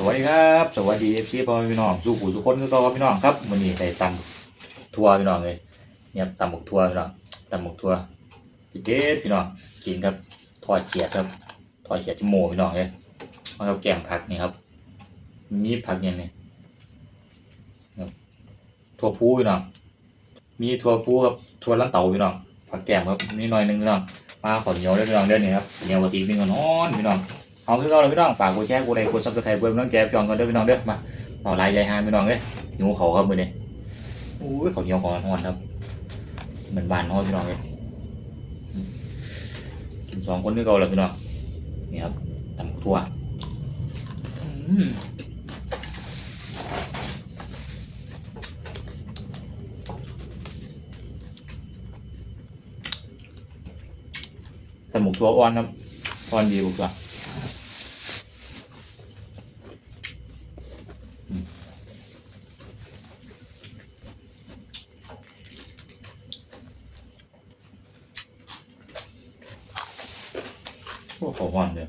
สวัสดีครับสวัสดีเอฟซีพ่อแม่พี่น้องสู้ผู้ทุกคนคือเก็พี่น้องครับวันนี้ใส่ตำทัวพี่น้องเลยเนี่ยตำหมกทัวพี่น้องตำหมกทัวพี่เด็ดพี่น้องกินครับทอดเจียดครับทอดเจียดจมูกพี่น้องเลยมากับแกงผักนี่ครับ มีผักยังไงครับถั่วพูพี่น้องมีถั่วพูครับถั่วลันเต่าพี่น้องผักแกงครับนี่หน่อยหนึงพี่น้องมาขอเหนียวด้วยพี่น้องเด้อนี่ครับเหนียวกะทิเป็นก่อนนอนพี่น้อง เอาคือเราเลยพี่น้องฝากกดแชร์กดไลค์กดซับสไครป์เพื่อนพี่น้องแจมจองกันด้วยพี่น้องเด้อมาเอาลายใหญ่หางพี่น้องเอ้ยหิวเขาครับมือนี้อุ้ยเขาเหนียวของอ่อนครับเหมือนบานน้อยพี่น้องเลยกินสองคนคือเราเลยพี่น้องนี่ครับตำทั่วอืมตำหมกทั่วอ่อนครับอ่อนดีกละโอ้โหหวา นเลย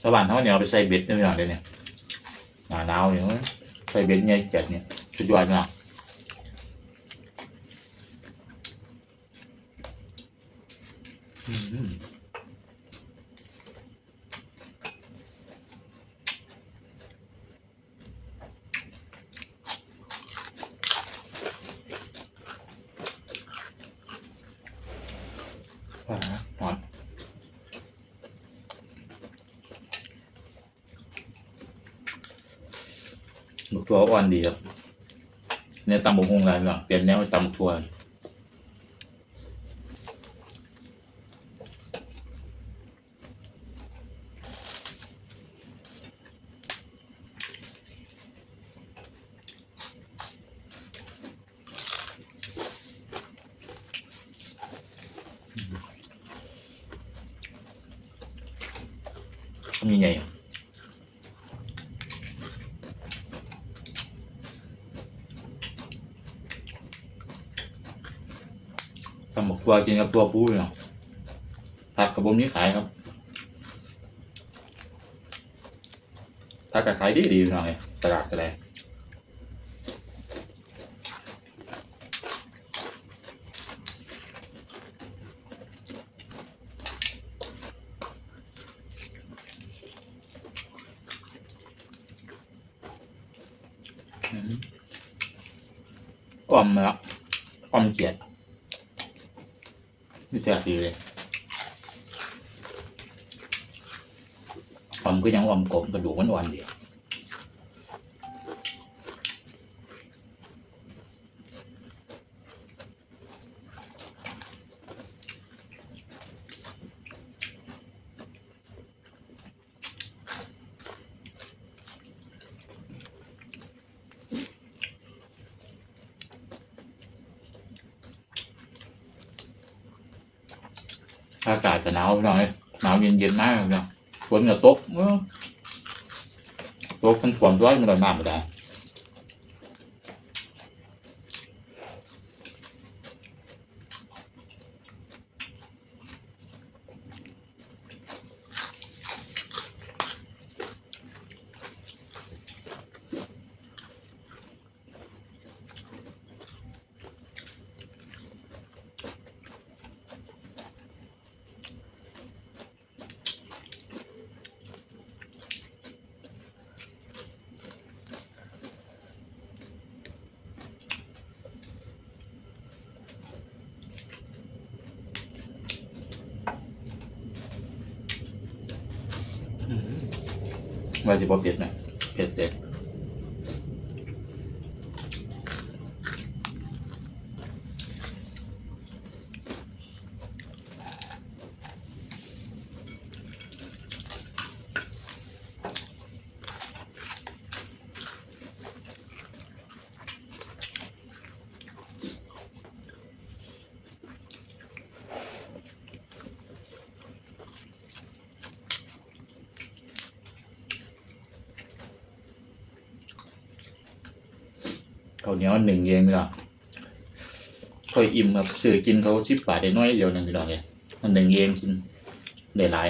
ชาวบ้านเขาเนี่ยเอาไปใส่เบ็ดนี่อย่างเดียวเนี่ยหนาหนาวเนี่ยใส่เบ็ดเนี่ยจัดเนี่ยสุดยอดมากอืมอ่าหอม ทัวอ่อนดีครับเนี่ยตำบกฮงอะไรหรอเปลี่ยนแนวตำบักทัวมีไง ตำบักทัวกินกับตัวปูเนาะผักกับผมนี้ขายครับผักกับขายดีดีๆหน่อยตลาดก็ได้อ่อมละอ่อมเกียด นี่แซ่บดีเลยอมก็ยังอมกลมกระดูกมันอ่อนดี อากาศจะหนาวหน่อยหนาวเย็นเย็นๆมากเลยเนาะฝนจะตกเออตกมันฝนร้อยมันร้อนมากไม่ได้ ว่าจะบ่เผ็ดนะเผ็ดเด็ด ข้าวเหนียวหนึ่งเองพี่น้องค่อยอิ่มครับซื้อกินเขาชิบบาทได้น้อยเดียวหนึงพี่น้องเลยมันหนึ่งเองกินได้หลาย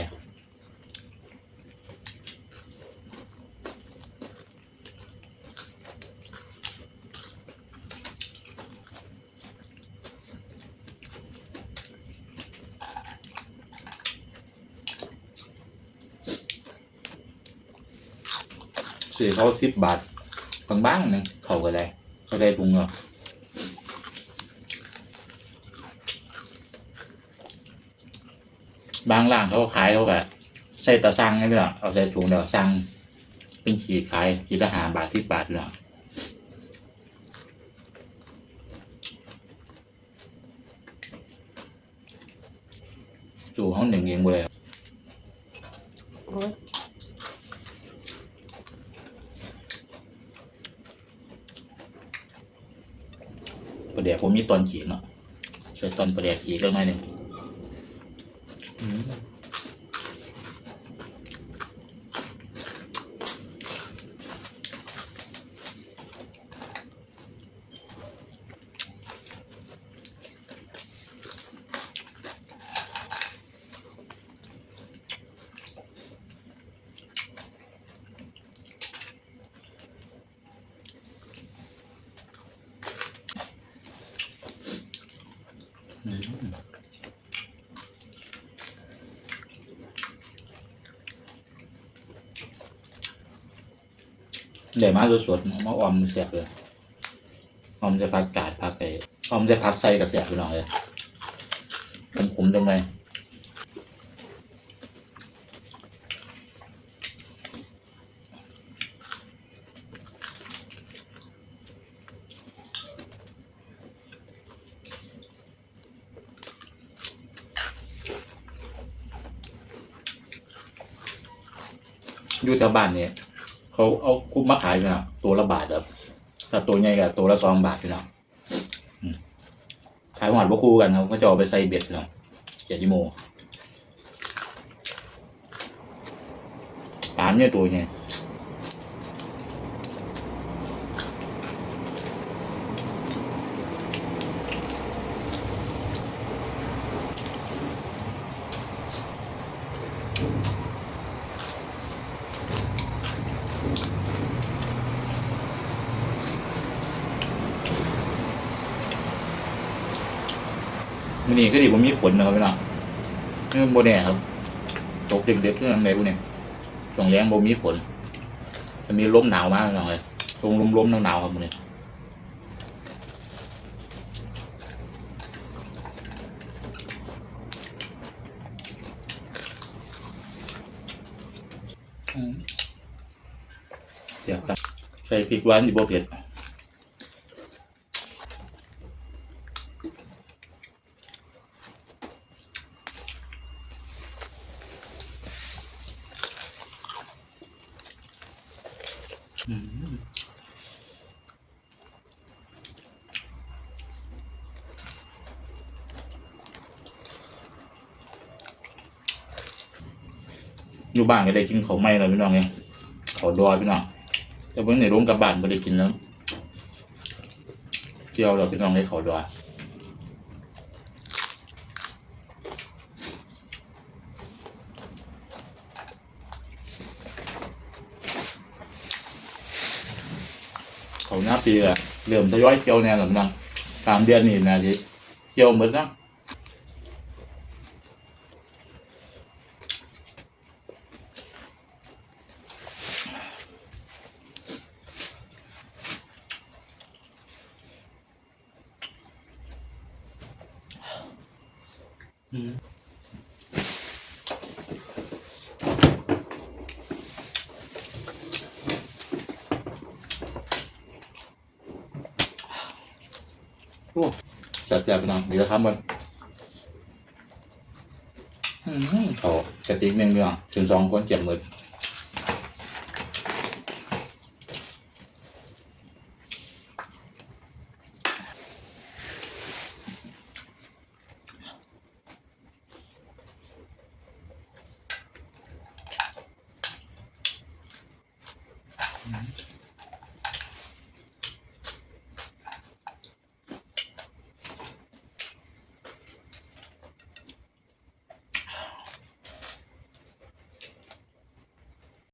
ซื้อเขาสิบบาทบางบ้างๆนึงเขาก็ได้ ก็ได้ปรุงเนาะบางร้านเขาก็ขายเขาก็ใส่ตะสั่งนี่แหละเอาใส่ถุงเดี๋ยวสั่งเป็นขีดขายขีดละหาบาทสิบบาทเนาะจู่ห้องหนึ่งเองบ่เลย โอ้ย ประเดี๋ยว ผมมีตอนขีดเนาะช่วยตอนประเดี๋ยวขีดเรื่องหน่อยหนึ่ง เดี๋ยวมาสดๆเอามาออมเสียบเลยออมจะพักกาดพักไอ้ออมจะพักใส่กับเสียบไปหน่อยเลยผมขมๆจังเลยอยู่แถวบ้านเนี่ย เขาเอาคุ้มมาขายนะตัวละบาทครับถ้าตัวใหญ่กับตัวละสองบาทพี่น้องขายหวานพวกคู่กันครับก็จะเอาไปใส่เบ็ดพี่น้องเจ็ดยิโมปามเนี่ยตัวเนี่ย มันนี่ก็ดีผมมีฝนนะครับพี่น้องนี่มันโบแน่ครับ ตกเดึกๆเพื่อนอะไรพวกเนี้ยช่วงแรงโบมีฝนจะมีลมหนาวมากหน่อยตรงลมๆหนาวๆครับพวกนี้อืมเดี๋ยวครับใส่พริกหวานที่บ่เผ็ด อยู่บ้านก็ได้กินเขาไม่แล้วพี่น้องไงเขาดอยพี่น้องแต่เพิ่งในโรงกับบ้านไม่ได้กินแล้วเที่ยวเราพี่น้องให้เขาดอยเขาหน้าปีอะเริ่มทยอยเที่ยวแน่หลังนังสามเดือนนี่นะที่เที่ยวหมดนะ โอ้จัดแจบไปน่อเดี๋ยวจะทำมันโอ้กระติกเมี่ยงเมี่ยงถึงสองคนเจ็บหมด